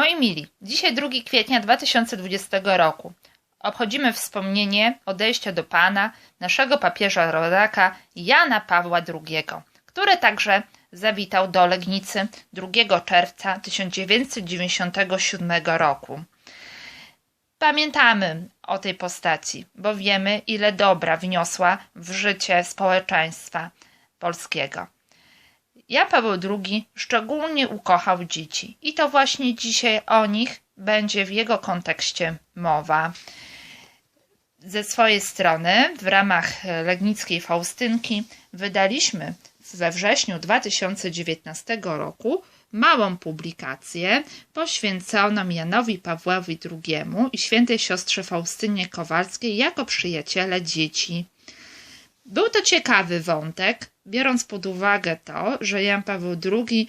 Moi mili, dzisiaj 2 kwietnia 2020 roku. Obchodzimy wspomnienie odejścia do Pana naszego papieża rodaka Jana Pawła II, który także zawitał do Legnicy 2 czerwca 1997 roku. Pamiętamy o tej postaci, bo wiemy, ile dobra wniosła w życie społeczeństwa polskiego. Jan Paweł II szczególnie ukochał dzieci i to właśnie dzisiaj o nich będzie w jego kontekście mowa. Ze swojej strony w ramach Legnickiej Faustynki wydaliśmy we wrześniu 2019 roku małą publikację poświęconą Janowi Pawłowi II i świętej siostrze Faustynie Kowalskiej jako przyjaciele dzieci. Był to ciekawy wątek, biorąc pod uwagę to, że Jan Paweł II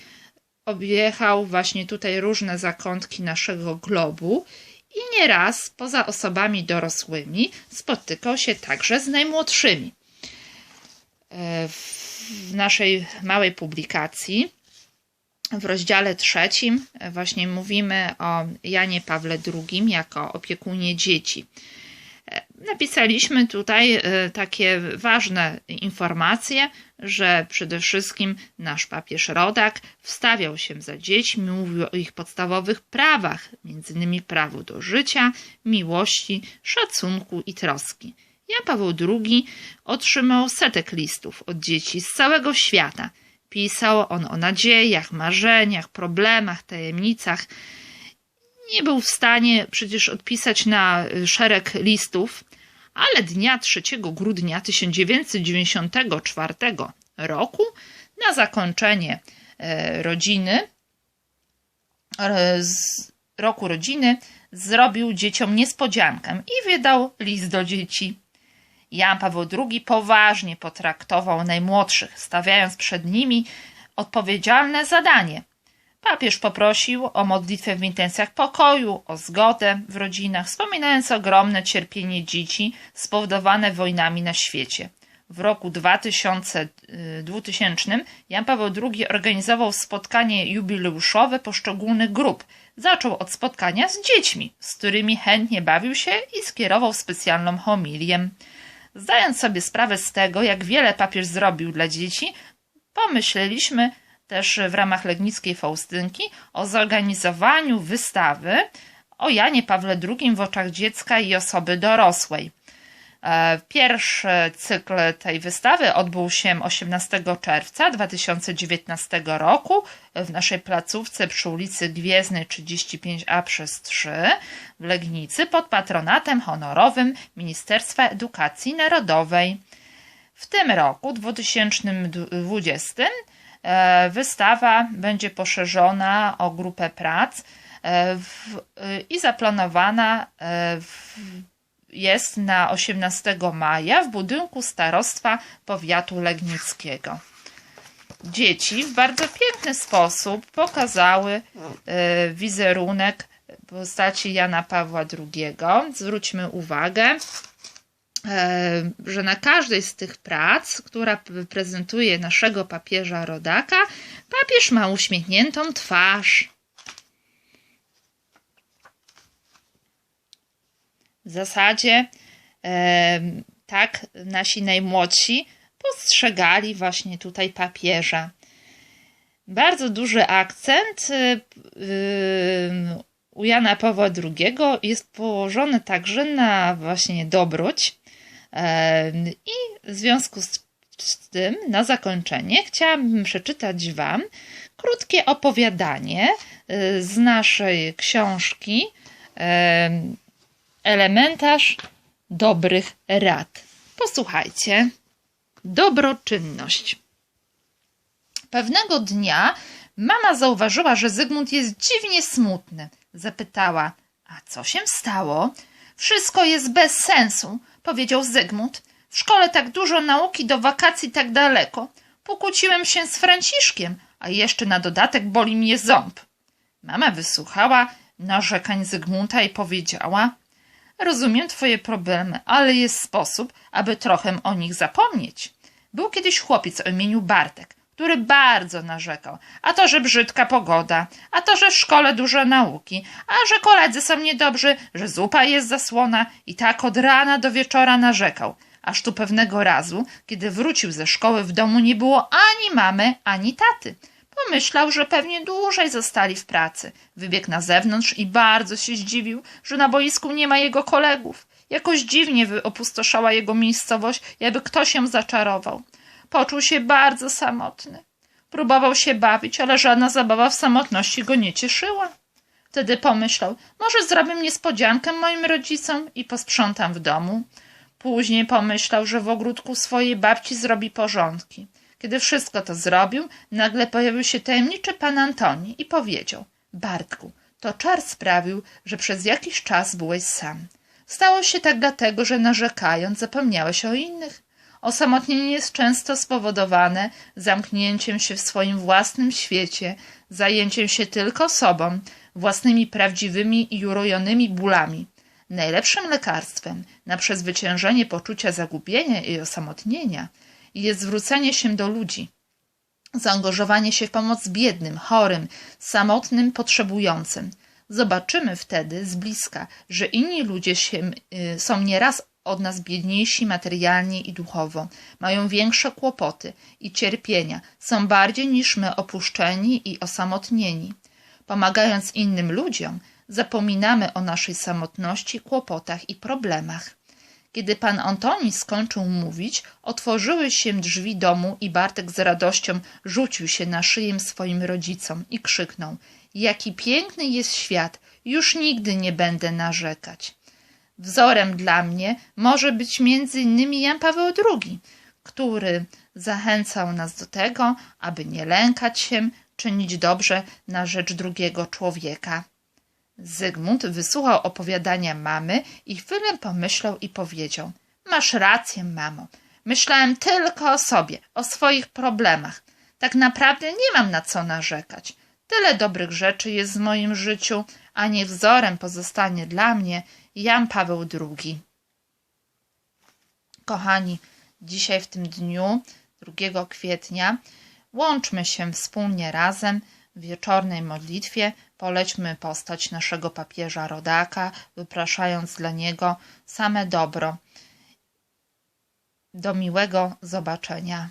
objechał właśnie tutaj różne zakątki naszego globu i nieraz poza osobami dorosłymi spotykał się także z najmłodszymi. E, w naszej małej publikacji w rozdziale trzecim właśnie mówimy o Janie Pawle II jako opiekunie dzieci. Napisaliśmy tutaj e, takie ważne informacje, że przede wszystkim nasz papież Rodak wstawiał się za dziećmi, mówił o ich podstawowych prawach, m.in. prawu do życia, miłości, szacunku i troski. Jan Paweł II otrzymał setek listów od dzieci z całego świata. Pisał on o nadziejach, marzeniach, problemach, tajemnicach. Nie był w stanie przecież odpisać na szereg listów, ale dnia 3 grudnia 1994 roku na zakończenie e, rodziny, roku rodziny, zrobił dzieciom niespodziankę i wydał list do dzieci. Jan Paweł II poważnie potraktował najmłodszych, stawiając przed nimi odpowiedzialne zadanie. Papież poprosił o modlitwę w intencjach pokoju, o zgodę w rodzinach, wspominając ogromne cierpienie dzieci spowodowane wojnami na świecie. W roku 2000, 2000 Jan Paweł II organizował spotkanie jubileuszowe poszczególnych grup. Zaczął od spotkania z dziećmi, z którymi chętnie bawił się i skierował specjalną homilię. Zdając sobie sprawę z tego, jak wiele papież zrobił dla dzieci, pomyśleliśmy też w ramach Legnickiej Faustynki o zorganizowaniu wystawy o Janie Pawle II w oczach dziecka i osoby dorosłej. E, pierwszy cykl tej wystawy odbył się 18 czerwca 2019 roku w naszej placówce przy ulicy Gwiezdnej 35A przez 3 w Legnicy pod patronatem honorowym Ministerstwa Edukacji Narodowej. W tym roku 2020 e, wystawa będzie poszerzona o grupę prac e, i zaplanowana w jest na 18 maja w budynku Starostwa Powiatu Legnickiego. Dzieci w bardzo piękny sposób pokazały e, wizerunek postaci Jana Pawła II. Zwróćmy uwagę, e, że na każdej z tych prac, która prezentuje naszego papieża rodaka, papież ma uśmiechniętą twarz. W zasadzie e, tak nasi najmłodsi postrzegali właśnie tutaj papieża. Bardzo duży akcent e, u Jana Pawła II jest położony także na właśnie dobroć. I w związku z, tym, na zakończenie, chciałabym przeczytać Wam krótkie opowiadanie e, z naszej książki Elementarz dobrych rad. Posłuchajcie. Dobroczynność. Pewnego dnia mama zauważyła, że Zygmunt jest dziwnie smutny. Zapytała: A co się stało? Wszystko jest bez sensu, powiedział Zygmunt. W szkole tak dużo nauki, do wakacji tak daleko. Pokłóciłem się z Franciszkiem, a jeszcze na dodatek boli mnie ząb. Mama wysłuchała narzekań Zygmunta i powiedziała: Rozumiem twoje problemy, ale jest sposób, aby trochę o nich zapomnieć. Był kiedyś chłopiec o imieniu Bartek. Który bardzo narzekał. A to, że brzydka pogoda, a to, że w szkole dużo nauki, a że koledzy są niedobrzy, że zupa jest zasłona i tak od rana do wieczora narzekał. Aż tu pewnego razu, kiedy wrócił ze szkoły w domu nie było ani mamy, ani taty. Pomyślał, że pewnie dłużej zostali w pracy. Wybiegł na zewnątrz i bardzo się zdziwił, że na boisku nie ma jego kolegów. Jakoś dziwnie opustoszała jego miejscowość, jakby ktoś ją zaczarował. Poczuł się bardzo samotny. Próbował się bawić, ale żadna zabawa w samotności go nie cieszyła. Wtedy pomyślał, może zrobię niespodziankę moim rodzicom i posprzątam w domu. Później pomyślał, że w ogródku swojej babci zrobi porządki. Kiedy wszystko to zrobił, nagle pojawił się tajemniczy pan Antoni i powiedział: Bartku, to czar sprawił, że przez jakiś czas byłeś sam. Stało się tak dlatego, że narzekając zapomniałeś o innych. Osamotnienie jest często spowodowane zamknięciem się w swoim własnym świecie, zajęciem się tylko sobą, własnymi prawdziwymi i urojonymi bólami. Najlepszym lekarstwem na przezwyciężenie poczucia zagubienia i osamotnienia jest zwrócenie się do ludzi, zaangażowanie się w pomoc biednym, chorym, samotnym, potrzebującym. Zobaczymy wtedy z bliska, że inni ludzie się, y, są nieraz od nas biedniejsi materialnie i duchowo, mają większe kłopoty i cierpienia, są bardziej niż my opuszczeni i osamotnieni. Pomagając innym ludziom, zapominamy o naszej samotności, kłopotach i problemach. Kiedy pan Antoni skończył mówić, otworzyły się drzwi domu i Bartek z radością rzucił się na szyję swoim rodzicom i krzyknął: Jaki piękny jest świat! Już nigdy nie będę narzekać. Wzorem dla mnie może być między innymi Jan Paweł II, który zachęcał nas do tego, aby nie lękać się, czynić dobrze na rzecz drugiego człowieka. Zygmunt wysłuchał opowiadania mamy i chwilę pomyślał i powiedział: Masz rację, mamo. Myślałem tylko o sobie, o swoich problemach. Tak naprawdę nie mam na co narzekać. Tyle dobrych rzeczy jest w moim życiu, a niech wzorem pozostanie dla mnie Jan Paweł II. Kochani, dzisiaj w tym dniu, 2 kwietnia, łączmy się wspólnie razem w wieczornej modlitwie polećmy postać naszego papieża rodaka, wypraszając dla niego same dobro. Do miłego zobaczenia.